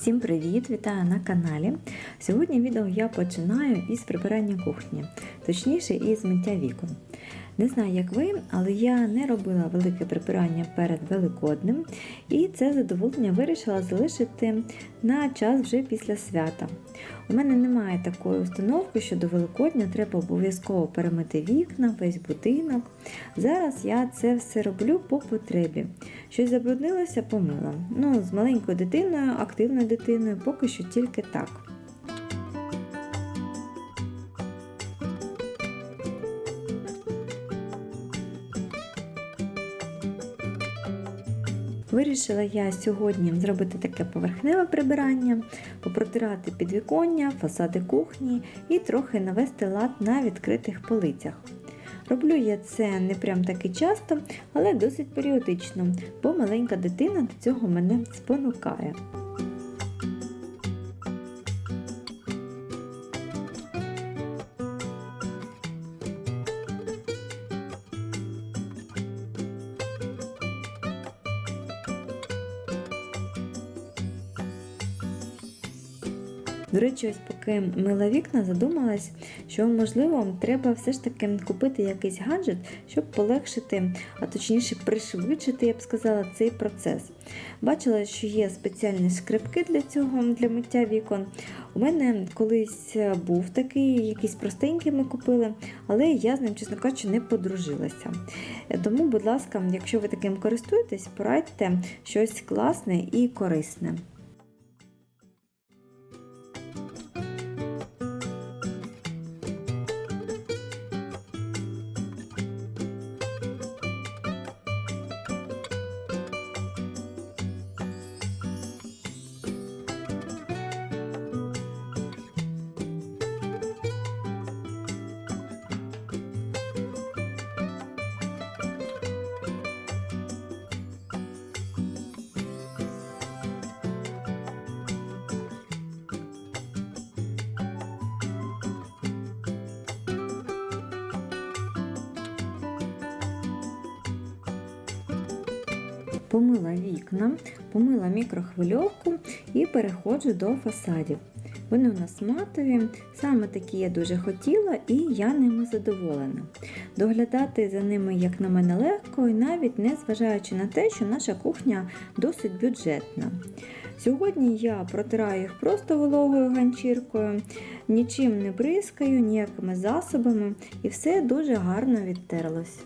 Всім привіт! Вітаю на каналі. Сьогодні відео я починаю із прибирання кухні, точніше із миття вікон. Не знаю, як ви, але я не робила велике прибирання перед Великодним і це задоволення вирішила залишити на час вже після свята. У мене немає такої установки, що до Великодня треба обов'язково перемити вікна, весь будинок. Зараз я це все роблю по потребі. Щось забруднилося, помила. Ну, з маленькою дитиною, активною дитиною, поки що тільки так. Вирішила я сьогодні зробити таке поверхневе прибирання, попротирати підвіконня, фасади кухні і трохи навести лад на відкритих полицях. Роблю я це не прям таки часто, але досить періодично, бо маленька дитина до цього мене спонукає. До речі, ось поки мила вікна, задумалась, що можливо треба все ж таки купити якийсь гаджет, щоб полегшити, а точніше пришвидшити, я б сказала, цей процес. Бачила, що є спеціальні скрипки для цього, для миття вікон. У мене колись був такий, якийсь простенький ми купили, але я з ним, чесно кажучи, не подружилася. Тому, будь ласка, якщо ви таким користуєтесь, порадьте щось класне і корисне. Помила вікна, помила мікрохвильовку і переходжу до фасадів. Вони у нас матові, саме такі я дуже хотіла і я ними задоволена. Доглядати за ними, як на мене, легко, і навіть не зважаючи на те, що наша кухня досить бюджетна. Сьогодні я протираю їх просто вологою ганчіркою, нічим не бризкаю, ніякими засобами, і все дуже гарно відтерлось.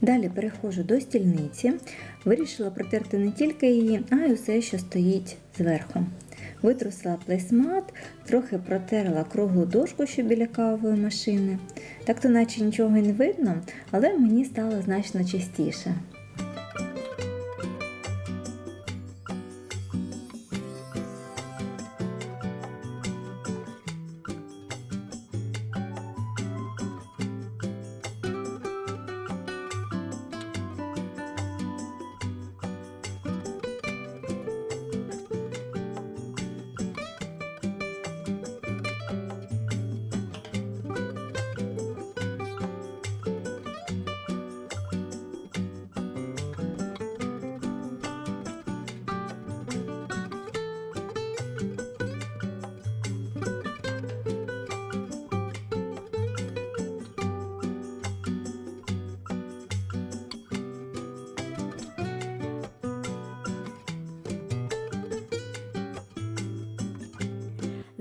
Далі переходжу до стільниці. Вирішила протерти не тільки її, а й усе, що стоїть зверху. Витрусила плейсмат, трохи протерла круглу дошку, що біля кавової машини. Так то наче нічого й не видно, але мені стало значно чистіше.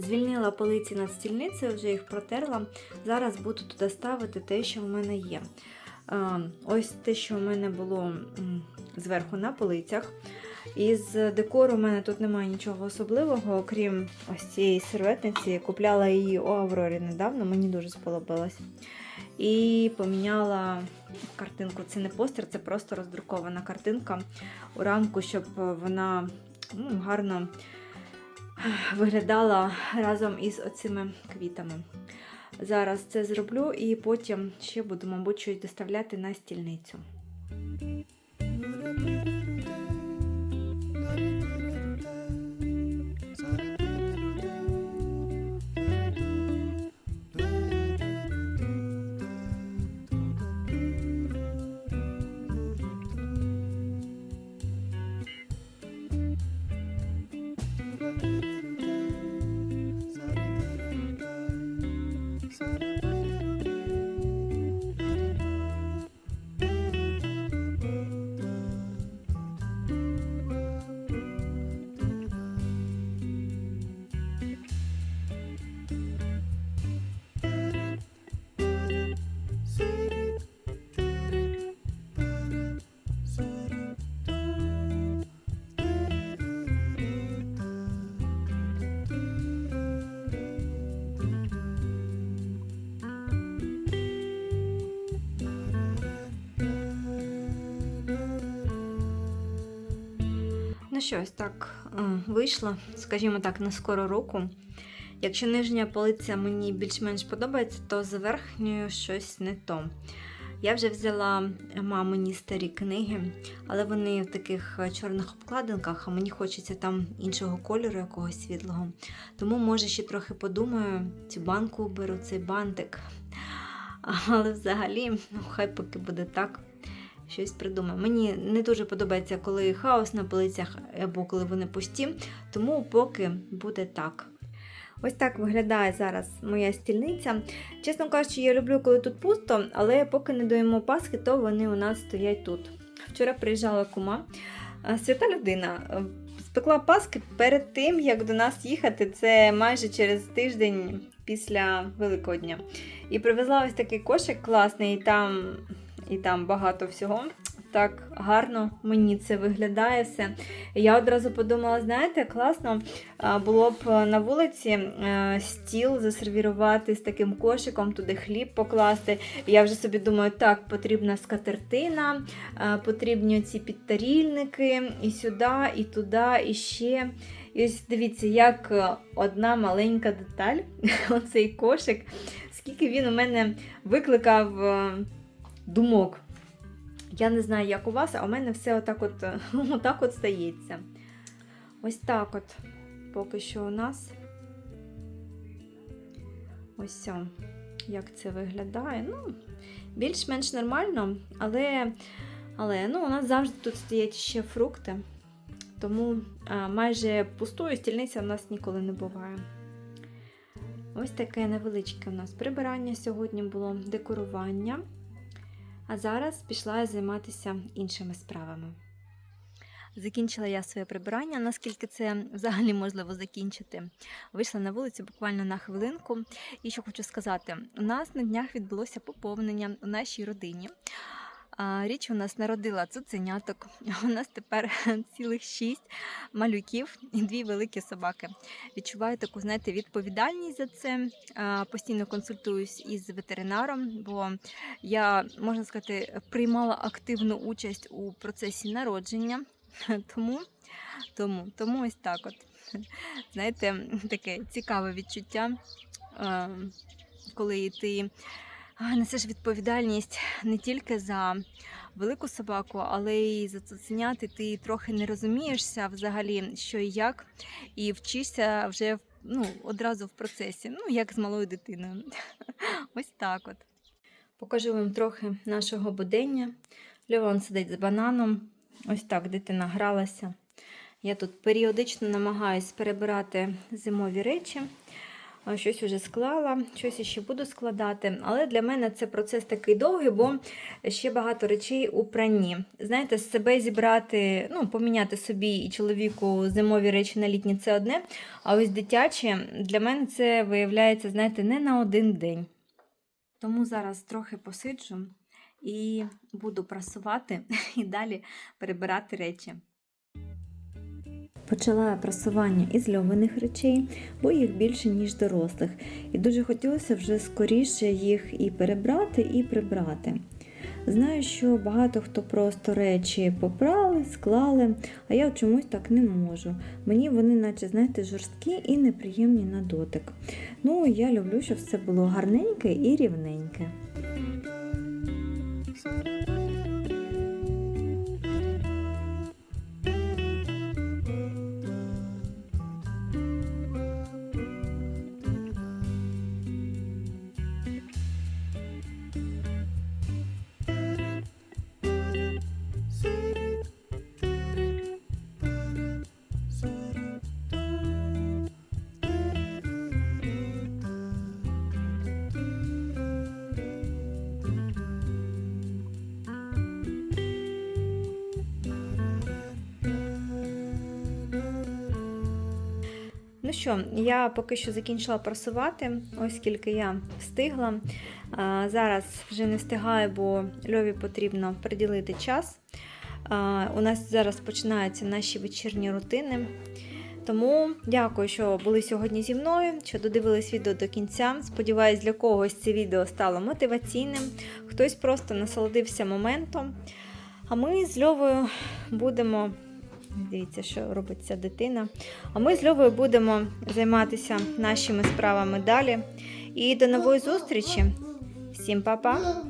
Звільнила полиці над стільницею, вже їх протерла. Зараз буду туди ставити те, що в мене є. Ось те, що в мене було зверху на полицях. Із декору в мене тут немає нічого особливого, окрім ось цієї серветниці. Купляла її у Аврорі недавно, мені дуже сподобалось. І поміняла картинку. Це не постер, це просто роздрукована картинка у рамку, щоб вона ну, гарно виглядала разом із оцими квітами. Зараз це зроблю і потім ще буду, мабуть, щось доставляти на стільницю. Що, ось так е, вийшло, скажімо так, на скору руку. Якщо нижня полиця мені більш-менш подобається, то з верхньою щось не то. Я вже взяла мамині старі книги, але вони в таких е, чорних обкладинках, а мені хочеться там іншого кольору, якогось світлого. Тому, може, ще трохи подумаю, цю банку беру, цей бантик. Але взагалі, ну, хай поки буде так щось придумаю. Мені не дуже подобається, коли хаос на полицях або коли вони пусті, тому поки буде так. Ось так виглядає зараз моя стільниця. Чесно кажучи, я люблю, коли тут пусто, але поки не доїмо Пасхи, то вони у нас стоять тут. Вчора приїжджала кума, свята людина. Спекла Пасхи перед тим, як до нас їхати, це майже через тиждень після Великодня. І привезла ось такий кошик класний, там і там багато всього. Так гарно мені це виглядає все. Я одразу подумала, знаєте, класно було б на вулиці е, стіл засервірувати з таким кошиком, туди хліб покласти. Я вже собі думаю, так, потрібна скатертина, е, потрібні ці підтарільники, і сюди, і туди, і ще. І ось дивіться, як е, одна маленька деталь, оцей кошик, скільки він у мене викликав е, думок. Я не знаю, як у вас, а у мене все отак от, отак от стається. Ось так от. Поки що у нас. Ось як це виглядає. Ну, більш-менш нормально, але, але ну, у нас завжди тут стоять ще фрукти. Тому а, майже пустою стільниця у нас ніколи не буває. Ось таке невеличке у нас прибирання сьогодні було, декорування. А зараз пішла займатися іншими справами. Закінчила я своє прибирання, наскільки це взагалі можливо закінчити. Вийшла на вулицю буквально на хвилинку. І що хочу сказати: у нас на днях відбулося поповнення у нашій родині. Річ у нас народила цуценяток. У нас тепер цілих шість малюків і дві великі собаки. Відчуваю таку, знаєте, відповідальність за це. Постійно консультуюсь із ветеринаром, бо я, можна сказати, приймала активну участь у процесі народження. Тому, тому, тому ось так от. Знаєте, таке цікаве відчуття, коли ти несеш відповідальність не тільки за велику собаку, але й за цуценят, і ти трохи не розумієшся взагалі, що і як, і вчишся вже ну, одразу в процесі, ну, як з малою дитиною. Ось так от. Покажу вам трохи нашого будення. Льован сидить з бананом. Ось так дитина гралася. Я тут періодично намагаюсь перебирати зимові речі. Щось вже склала, щось ще буду складати. Але для мене це процес такий довгий, бо ще багато речей у пранні. Знаєте, з себе зібрати, ну, поміняти собі і чоловіку зимові речі на літні це одне. А ось дитячі для мене це виявляється, знаєте, не на один день. Тому зараз трохи посиджу і буду прасувати і далі перебирати речі. Почала я прасування із льованих речей, бо їх більше, ніж дорослих, і дуже хотілося вже скоріше їх і перебрати, і прибрати. Знаю, що багато хто просто речі попрали, склали, а я чомусь так не можу. Мені вони, наче, знаєте, жорсткі і неприємні на дотик. Ну, я люблю, щоб все було гарненьке і рівненьке. Ну що, я поки що закінчила прасувати, ось скільки я встигла. Зараз вже не встигаю, бо Льові потрібно приділити час. У нас зараз починаються наші вечірні рутини. Тому дякую, що були сьогодні зі мною, що додивились відео до кінця. Сподіваюсь, для когось це відео стало мотиваційним, хтось просто насолодився моментом. А ми з Льовою будемо. Дивіться, що робить ця дитина. А ми з Льовою будемо займатися нашими справами далі. І до нової зустрічі. Всім па-па!